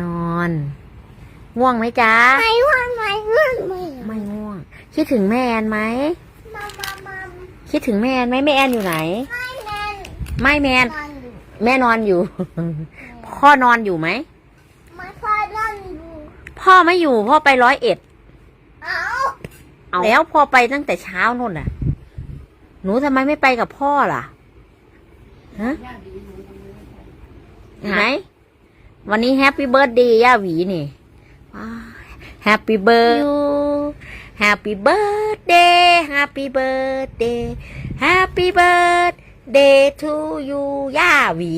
นอน ง่วงไหมจ๊ะ ไม่ว่าไม่ว่าไม่ไม่ง่วง คิดถึงแม่แอนไหม มามามาคิดถึงแม่แอนไหมแม่แอนอยู่ไหน ไม่แน่นไม่แมน นอนอยู่แม่นอนอยู่ พ่อนอนอยู่ไหมไม่พอนอนอยู่พ่อไม่อยู่ พ่อไปร้อยเอ็ดเอาเอาแล้วพ่อไปตั้งแต่เช้านู่นน่ะ หนูทำไมไม่ไปกับพ่อล่ะ ฮะ ไหน วันนี้แฮปปี้เบิร์ดเดย์ย่าหวีนี่แฮปปี้เบิร์ดแฮปปี้เบิร์ดเดย์แฮปปี้เบิร์ดเดย์แฮปปี้เบิร์ดเดย์ทูยูย่าหวี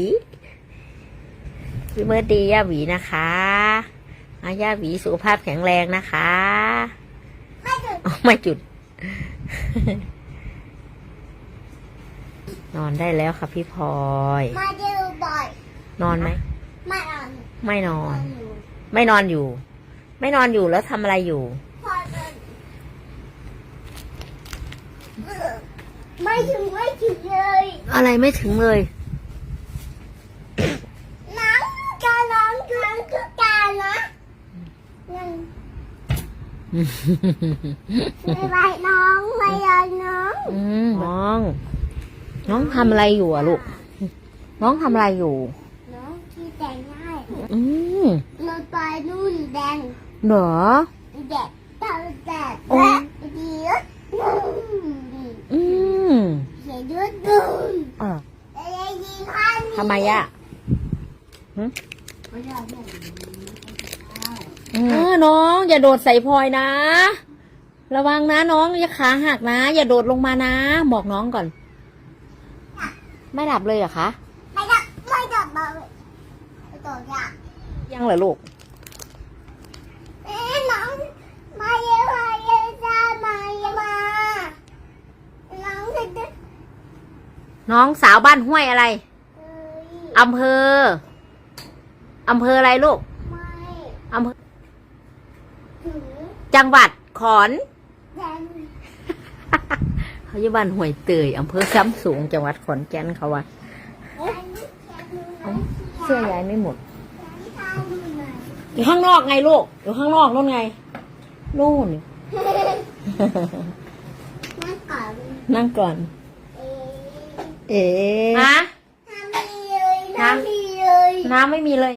แฮปปี้เบิร์ดเดย์ย่าหวีนะคะอาย่าหวีสุขภาพแข็งแรงนะคะ ไม่ถึงอ๋อไม่จุด นอนได้แล้วค่ะพี่พลอย มาดูบ่อย นอนไหม ไม่นอนไม่นนออนนอยู่ไม่นอนอยู่ ไม่นอนอยู่แล้วทำอะไรอยู่พอเดินไม่ถึงไม่ถึงเลยอะไรไม่ถึงเลย น้องการน้องการคือการนะนั่นไม่ไหวน้องไม่ยอมน้องอืมน้อง น้องทำอะไรอยู่อะลูก น้องทำอะไรอยู่ น้องที่แต่งง่าย อืม เราไปนู่นแดงเหรอแดดตาแดดโอ้และเดียวนู่นอืมเห็นด้วยดูนเอออะไรยิงพันทำไมอะเออน้อง อย่าโดดใส่พลอยนะ ระวังนะน้องอย่าขาหักนะ อย่าโดดลงมานะ บอกน้องก่อน ไม่ดับเลยเหรอคะ ไม่ดับ ไม่ดับมาเลยไม่ต่อยาก ยังเหรอลูกเอ๊ะน้องมาเยอะมาเยอะจ้ามาเยอะมาน้องจะน้องสาวบ้านห้วยอะไรอ้ยอำเภออำเภออะไรลูกไม่อำเภอถึงจังหวัดขอนแดงเขาอยู่บ้านห้วยเตยอำเภอซ้ำสูงจังหวัดขอนแก่นเขาว่าเสื้อยายไม่หมด อยู่ข้างนอกไงลูก อยู่ข้างนอกนู่นไง นู่น นั่งก่อนนั่งก่อน เอ๊ะเอ๋ฮะน้ำมีเลยน้ำมีเลย น้ำไม่มีเลย